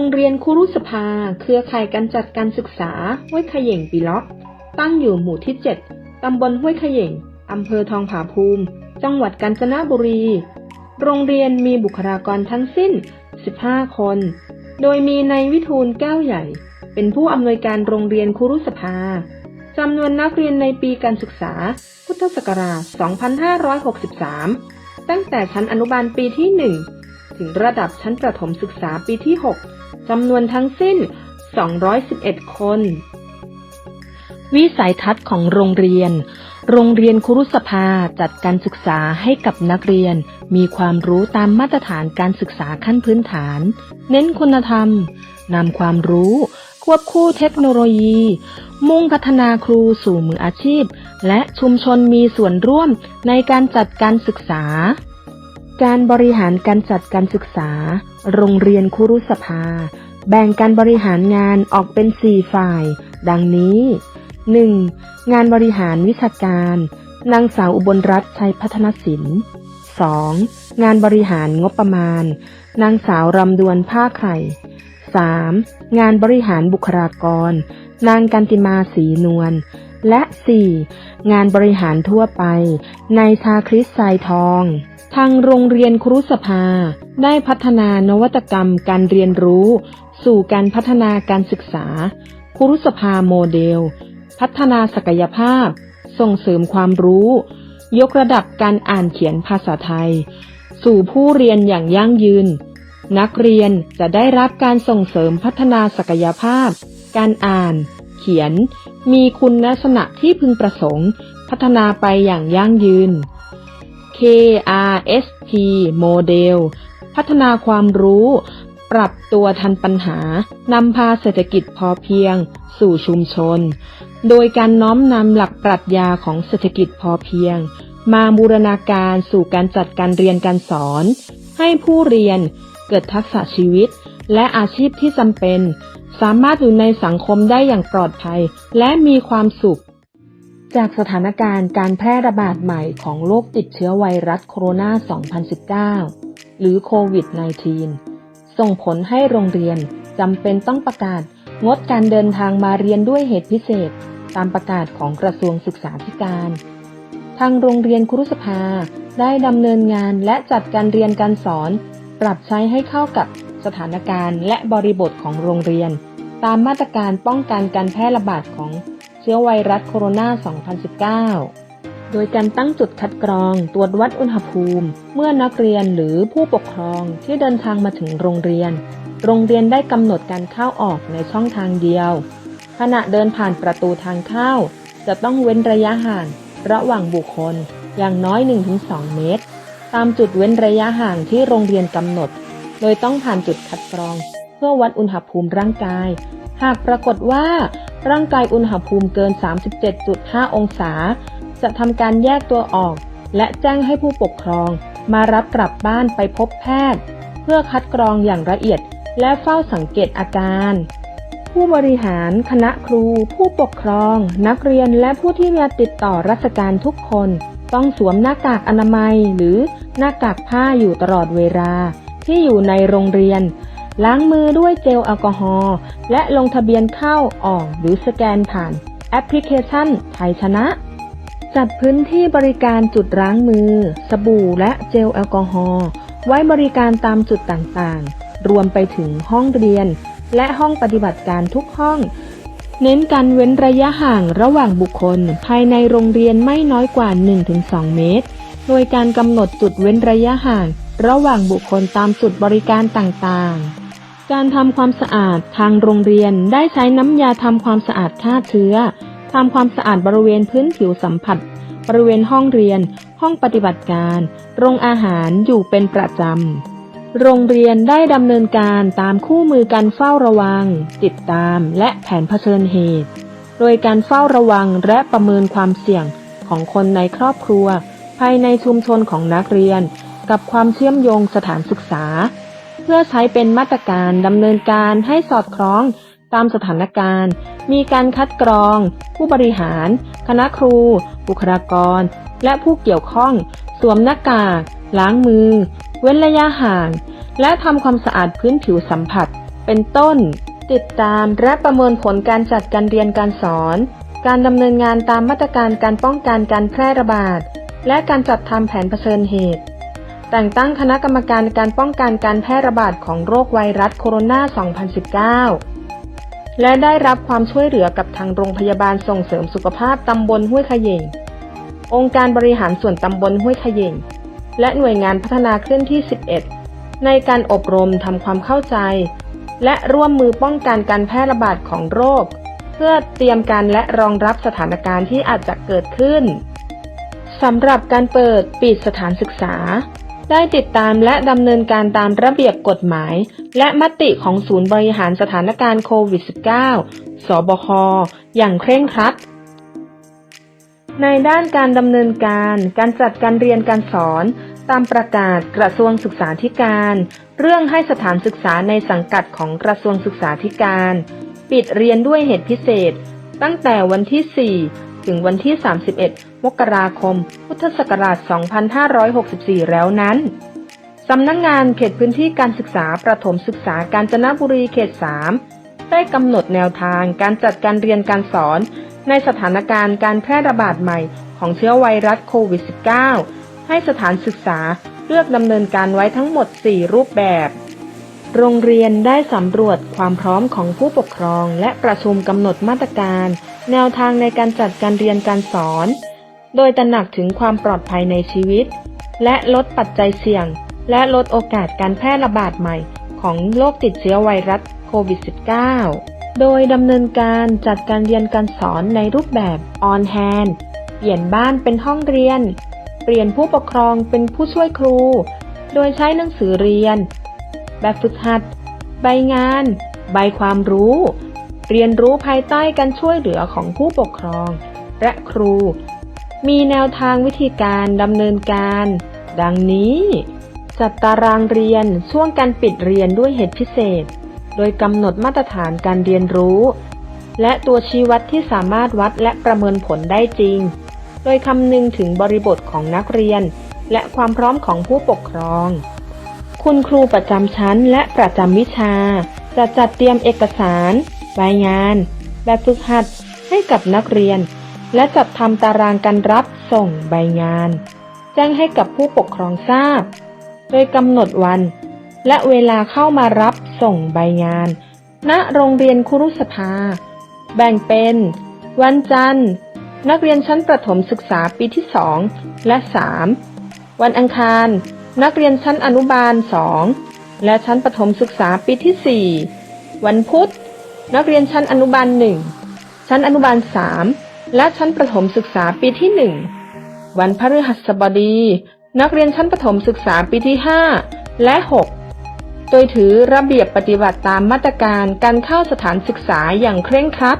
โรงเรียนคุรุสภา เครือข่ายการจัดการศึกษา ห้วยขย่งปีล็อก ตั้งอยู่หมู่ที่ 7 ตำบลห้วยขย่งอำเภอทองผาภูมิ จังหวัดกาญจนบุรี โรงเรียนมีบุคลากรทั้งสิ้น 15 คน โดยมีนายวิทูลแก้วใหญ่ เป็นผู้อำนวยการโรงเรียนคุรุสภา จำนวนนักเรียนในปีการศึกษา พุทธศักราช 2563 ตั้งแต่ชั้นอนุบาลปีที่ 1 ถึงระดับชั้นประถมศึกษาปีที่ 6 จำนวนทั้งสิ้น 211 คน วิสัยทัศน์ของโรงเรียน โรงเรียนครุสภาจัดการศึกษาให้กับนักเรียน มีความรู้ตามมาตรฐานการศึกษาขั้นพื้นฐาน เน้นคุณธรรมนำความรู้ ควบคู่เทคโนโลยี มุ่งพัฒนาครูสู่มืออาชีพ และชุมชนมีส่วนร่วมในการจัดการศึกษา การบริหารการจัดการศึกษา โรงเรียนคุรุสภา แบ่งการบริหารงานออกเป็น 4 ฝ่าย ดังนี้ 1. งานบริหารวิชาการ นางสาวอุบลรัตน์ชัยพัฒนศิลป์ 2. งานบริหารงบประมาณ นางสาวรำดวนผ้าไข่ 3. งานบริหารบุคลากร นางกันติมาสีนวล และ 4. งานบริหารทั่วไปนายชาคริสไซทอง ทางโรงเรียนครุสภา ได้พัฒนานวัตกรรมการเรียนรู้ สู่การพัฒนาการศึกษา ครุสภาโมเดล พัฒนาศักยภาพ ส่งเสริมความรู้ ยกระดับการอ่านเขียนภาษาไทย สู่ผู้เรียนอย่างยั่งยืน นักเรียนจะได้รับการส่งเสริมพัฒนาศักยภาพ การอ่าน เขียน มีคุณลักษณะที่พึงประสงค์ พัฒนาไปอย่างยั่งยืน KRSP โมเดล พัฒนาความรู้ ปรับตัวทันปัญหานำพาเศรษฐกิจพอเพียง สู่ชุมชน โดยการน้อมนำหลักปรัชญาของเศรษฐกิจพอเพียง มาบูรณาการสู่การจัดการเรียนการสอน ให้ผู้เรียนเกิดทักษะชีวิต และอาชีพที่จำเป็น สามารถอยู่ในสังคมได้อย่างปลอดภัย และมีความสุข จากสถานการณ์การแพร่ระบาดใหม่ของโรคติดเชื้อไวรัสโคโรนา 2019 หรือโควิด -19 ส่งผลให้โรงเรียนจำเป็นต้องประกาศงดการเดินทางมาเรียนด้วยเหตุพิเศษ ตามประกาศของกระทรวงศึกษาธิการ ทางโรงเรียนครุสภาได้ดำเนินงานและจัดการเรียนการสอน ปรับใช้ให้เข้ากับสถานการณ์และบริบทของโรงเรียน ตามมาตรการป้องกันการแพร่ระบาดของ ชื้อไวรัสโคโรนา 2019 โดยการตั้งจุดคัดกรองตรวจวัดอุณหภูมิ เมื่อนักเรียนหรือผู้ปกครองที่เดินทางมาถึงโรงเรียน โรงเรียนได้กำหนดการเข้าออกในช่องทางเดียว ขณะเดินผ่านประตูทางเข้า จะต้องเว้นระยะห่างระหว่างบุคคลอย่างน้อย 1-2 เมตร ตามจุดเว้นระยะห่างที่โรงเรียนกำหนด โดยต้องผ่านจุดคัดกรอง เพื่อวัดอุณหภูมิร่างกาย หากปรากฏว่า ร่างกายอุณหภูมิเกิน 37.5 องศา จะทำการแยกตัวออก และแจ้งให้ผู้ปกครอง มารับกลับบ้านไปพบแพทย์ เพื่อคัดกรองอย่างละเอียด และเฝ้าสังเกตอาการ ผู้บริหาร คณะครู ผู้ปกครอง นักเรียนและผู้ที่มาติดต่อราชการทุกคน ต้องสวมหน้ากากอนามัยหรือหน้ากากผ้าอยู่ตลอดเวลาที่อยู่ในโรงเรียน ล้างมือด้วยเจลแอลกอฮอล์และลงทะเบียนเข้าออกหรือสแกนผ่านแอปพลิเคชันไทยชนะ จัดพื้นที่บริการจุดล้างมือ สบู่และเจลแอลกอฮอล์ไว้บริการตามจุดต่างๆ รวมไปถึงห้องเรียน และห้องปฏิบัติการทุกห้อง เน้นการเว้นระยะห่างระหว่างบุคคล ภายในโรงเรียนไม่น้อยกว่า 1-2 เมตร โดยการกำหนดจุดเว้นระยะห่างระหว่างบุคคลตามจุดบริการต่างๆ การทำความสะอาดทางโรงเรียนได้ใช้น้ำยาทำความสะอาดฆ่าเชื้อทำความสะอาดบริเวณพื้นผิวสัมผัส บริเวณห้องเรียน ห้องปฏิบัติการ โรงอาหารอยู่เป็นประจำ โรงเรียนได้ดำเนินการตามคู่มือการเฝ้าระวัง ติดตามและแผนเผชิญเหตุ โดยการเฝ้าระวังและประเมินความเสี่ยงของคนในครอบครัว ภายในชุมชนของนักเรียน กับความเชื่อมโยงสถานศึกษา พื่อใช้เป็นมาตรการดำเนินการให้สอดคล้องตามสถานการณ์ มีการคัดกรอง ผู้บริหาร คณะครู บุคลากร และผู้เกี่ยวข้อง สวมหน้ากาก ล้างมือ เว้นระยะห่าง และทำความสะอาดพื้นผิวสัมผัส เป็นต้น ติดตามและประเมินผลการจัดการเรียนการสอน การดำเนินงานตามมาตรการการป้องกันการแพร่ระบาด และการจัดทำแผนเผชิญเหตุ แต่งตั้งคณะกรรมการการป้องกันการแพร่ระบาดของโรคไวรัสโคโรนา 2019 และได้รับความช่วยเหลือกับทางโรงพยาบาลส่งเสริมสุขภาพตำบลห้วยขยิงองค์การบริหารส่วนตำบลห้วยขยิงและหน่วยงานพัฒนาเคลื่อนที่ 11 ในการอบรมทำความเข้าใจ และร่วมมือป้องกันการแพร่ระบาดของโรค เพื่อเตรียมการและรองรับสถานการณ์ที่อาจจะเกิดขึ้นสำหรับการเปิดปิดสถานศึกษา ได้ติดตามและดำเนินการตามระเบียบกฎหมาย และมติของศูนย์บริหารสถานการณ์โควิด -19 สบค อย่างเคร่งครัด ในด้านการดำเนินการ การจัดการเรียนการสอน ตามประกาศกระทรวงศึกษาธิการ เรื่องให้สถานศึกษาในสังกัดของกระทรวงศึกษาธิการ ปิดเรียนด้วยเหตุพิเศษ ตั้งแต่วันที่ 4 ถึงวันที่ 31 มกราคม พุทธศักราช 2564 แล้วนั้น สำนักงงานเขตพื้นที่การศึกษาประถมศึกษากาญจนบุรีเขต 3 ได้กำหนดแนวทางการจัดการเรียนการสอน ในสถานการณ์การแพร่ระบาดใหม่ของเชื้อไวรัสโควิด -19 ให้สถานศึกษาเลือกดำเนินการไว้ทั้งหมด 4 รูปแบบ โรงเรียนได้สำรวจความพร้อมของผู้ปกครอง และประชุมกำหนดมาตรการ แนวทางในการจัดการเรียนการสอน โดยตระหนักถึงความปลอดภัยในชีวิต และลดปัจจัยเสี่ยง และลดโอกาสการแพร่ระบาดใหม่ ของโรคติดเชื้อไวรัสโควิด -19 โดยดำเนินการจัดการเรียนการสอนในรูปแบบ on hand เปลี่ยนบ้านเป็นห้องเรียน เปลี่ยนผู้ปกครองเป็นผู้ช่วยครู โดยใช้หนังสือเรียน แบบฝึกหัด ใบงาน ใบความรู้ เรียนรู้ภายใต้การช่วยเหลือของผู้ปกครอง และครู มีแนวทางวิธีการดำเนินการ ดังนี้ จัดตารางเรียนช่วงการปิดเรียนด้วยเหตุพิเศษ โดยกำหนดมาตรฐานการเรียนรู้ และตัวชี้วัดที่สามารถวัดและประเมินผลได้จริง โดยคำนึงถึงบริบทของนักเรียน และความพร้อมของผู้ปกครอง คุณครูประจำชั้นและประจำวิชา จะจัดเตรียมเอกสารใบงาน แบบฝึกหัดให้กับนักเรียน และจัดทำตารางการรับส่งใบงาน แจ้งให้กับผู้ปกครองทราบ โดยกำหนดวัน และเวลาเข้ามารับส่งใบงาน ณโรงเรียนครุสภา แบ่งเป็น วันจันทร์ นักเรียนชั้นประถมศึกษาปีที่ 2 และ 3 วันอังคาร นักเรียนชั้นอนุบาล 2 และชั้นประถมศึกษาปีที่ 4 วันพุธ นักเรียนชั้นอนุบาล 1 ชั้นอนุบาล 3 และชั้นประถมศึกษาปีที่ 1 วันพฤหัสบดี นักเรียนชั้นประถมศึกษาปีที่ 5 และ 6 โดยถือระเบียบปฏิบัติตามมาตรการการเข้าสถานศึกษาอย่างเคร่งครัด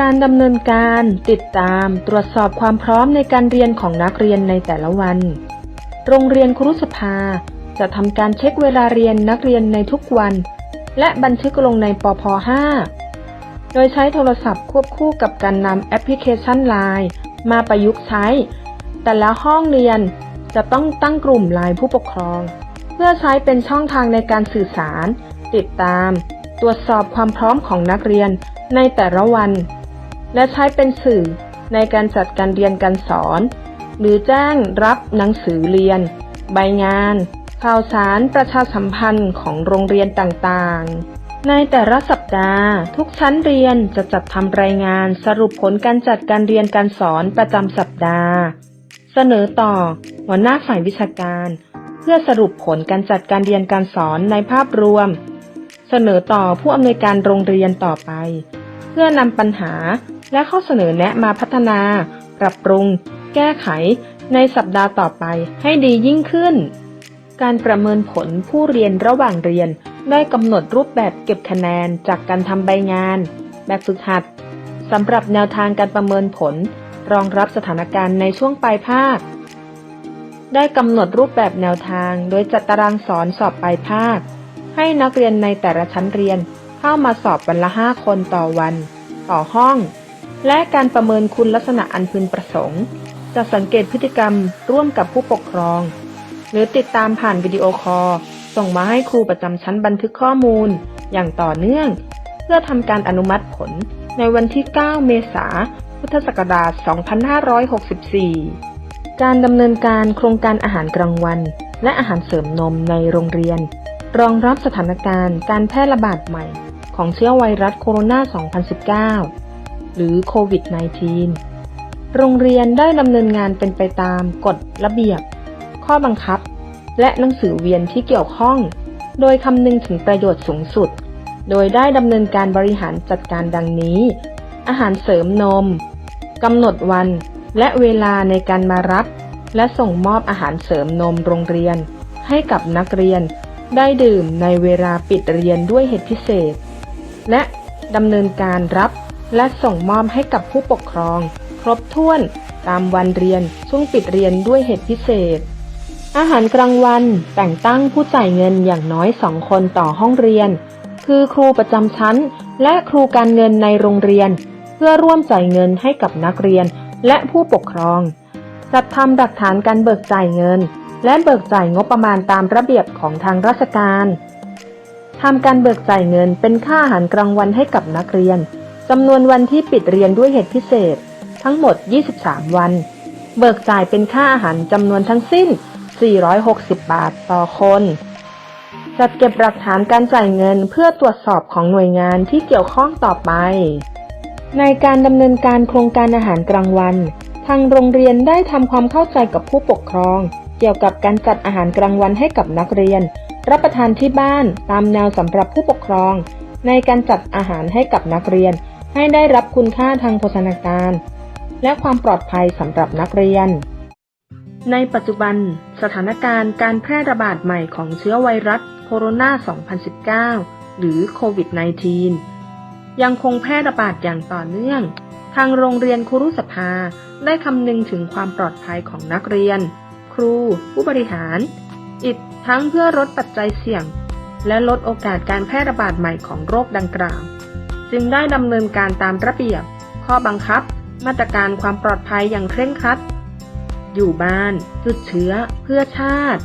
การดำเนินการติดตามตรวจสอบความพร้อมในการเรียนของนักเรียนในแต่ละวัน โรงเรียนครุสภา จะทำการเช็คเวลาเรียนนักเรียนในทุกวัน และบันทึกลงในปพ5โดยใช้โทรศัพท์ควบคู่กับการนำแอปพลิเคชัน Line มาประยุกต์ใช้ แต่ละห้องเรียนจะต้องตั้งกลุ่มไลน์ผู้ปกครอง เพื่อใช้เป็นช่องทางในการสื่อสาร ติดตาม ตรวจสอบความพร้อมของนักเรียนในแต่ละวัน และใช้เป็นสื่อในการจัดการเรียนการสอน หรือแจ้งรับหนังสือเรียน ใบงาน ข่าวสารประชาสัมพันธ์ของโรงเรียนต่างๆ ในแต่ละสัปดาห์ ทุกชั้นเรียนจะจัดทำรายงานสรุปผลการจัดการเรียนการสอนประจำสัปดาห์ เสนอต่อ หัวหน้าฝ่ายวิชาการ เพื่อสรุปผลการจัดการเรียนการสอนในภาพรวม เสนอต่อผู้อำนวยการโรงเรียนต่อไป เพื่อนำปัญหาและข้อเสนอแนะมาพัฒนา ปรับปรุง แก้ไขในสัปดาห์ต่อไปให้ดียิ่งขึ้น การประเมินผลผู้เรียนระหว่างเรียนได้กำหนดรูปแบบเก็บคะแนนจากการทำใบงาน แบบฝึกหัดสำหรับแนวทางการประเมินผล รองรับสถานการณ์ในช่วงปลายภาค ได้กำหนดรูปแบบแนวทางโดยจัดตารางสอนสอบปลายภาค ให้นักเรียนในแต่ละชั้นเรียนเข้ามาสอบวันละ 5 คนต่อวัน ต่อห้อง และการประเมินคุณลักษณะอันพึงประสงค์ จะสังเกตพฤติกรรมร่วมกับผู้ปกครอง หรือติดตามผ่านวิดีโอคอลส่งมาให้ครูประจำชั้นบันทึกข้อมูล อย่างต่อเนื่อง เพื่อทำการอนุมัติผลในวันที่ 9 เมษายนพุทธศักราช 2564 การดำเนินการโครงการอาหารกลางวัน และอาหารเสริมนมในโรงเรียน รองรับสถานการณ์การแพร่ระบาดใหม่ ของเชื้อไวรัสโคโรนา 2019 หรือโควิด -19 โรงเรียนได้ดำเนินงานเป็นไปตามกฎระเบียบ ข้อบังคับ และหนังสือเวียนที่เกี่ยวข้อง โดยคำนึงถึงประโยชน์สูงสุด โดยได้ดำเนินการบริหารจัดการดังนี้ อาหารเสริมนมกำหนดวันและเวลาในการมารับ และส่งมอบอาหารเสริมนมโรงเรียน ให้กับนักเรียนได้ดื่มในเวลาปิดเรียนด้วยเหตุพิเศษ และดำเนินการรับและส่งมอบให้กับผู้ปกครอง รบถ้วน ตามวันเรียนช่วงปิดเรียนด้วยเหตุพิเศษ อาหารกลางวันแต่งตั้งผู้จ่ายเงินอย่างน้อยสองคนต่อห้องเรียน คือครูประจำชั้น และครูการเงินในโรงเรียน เพื่อร่วมจ่ายเงินให้กับนักเรียนและผู้ปกครอง จัดทำหลักฐานการเบิกจ่ายเงิน และเบิกจ่ายงบประมาณตามระเบียบของทางราชการทำการเบิกจ่ายเงินเป็นค่าอาหารกลางวันให้กับนักเรียนจำนวนวันที่ปิดเรียนด้วยเหตุพิเศษ ทั้งหมด 23 วัน เบิกจ่ายเป็นค่าอาหารจำนวนทั้งสิ้น 460 บาทต่อคน จัดเก็บหลักฐานการจ่ายเงินเพื่อตรวจสอบของหน่วยงานที่เกี่ยวข้องต่อไป ในการดำเนินการโครงการอาหารกลางวัน ทางโรงเรียนได้ทำความเข้าใจกับผู้ปกครอง เกี่ยวกับการจัดอาหารกลางวันให้กับนักเรียน รับประทานที่บ้านตามแนวสำหรับผู้ปกครอง ในการจัดอาหารให้กับนักเรียนให้ได้รับคุณค่าทางโภชนาการ และความปลอดภัยสำหรับนักเรียน ในปัจจุบัน สถานการณ์การแพร่ระบาดใหม่ของเชื้อไวรัสโคโรนา 2019 หรือโควิด -19 ยังคงแพร่ระบาดอย่างต่อเนื่อง ทางโรงเรียนครุสภาได้คำนึงถึงความปลอดภัยของนักเรียน ครู ผู้บริหาร อีกทั้งเพื่อลดปัจจัยเสี่ยง และลดโอกาสการแพร่ระบาดใหม่ของโรคดังกล่าว จึงได้ดำเนินการตามระเบียบ ข้อบังคับ มาตรการความปลอดภัยอย่างเคร่งครัด อยู่บ้าน จุดเชื้อ เพื่อชาติ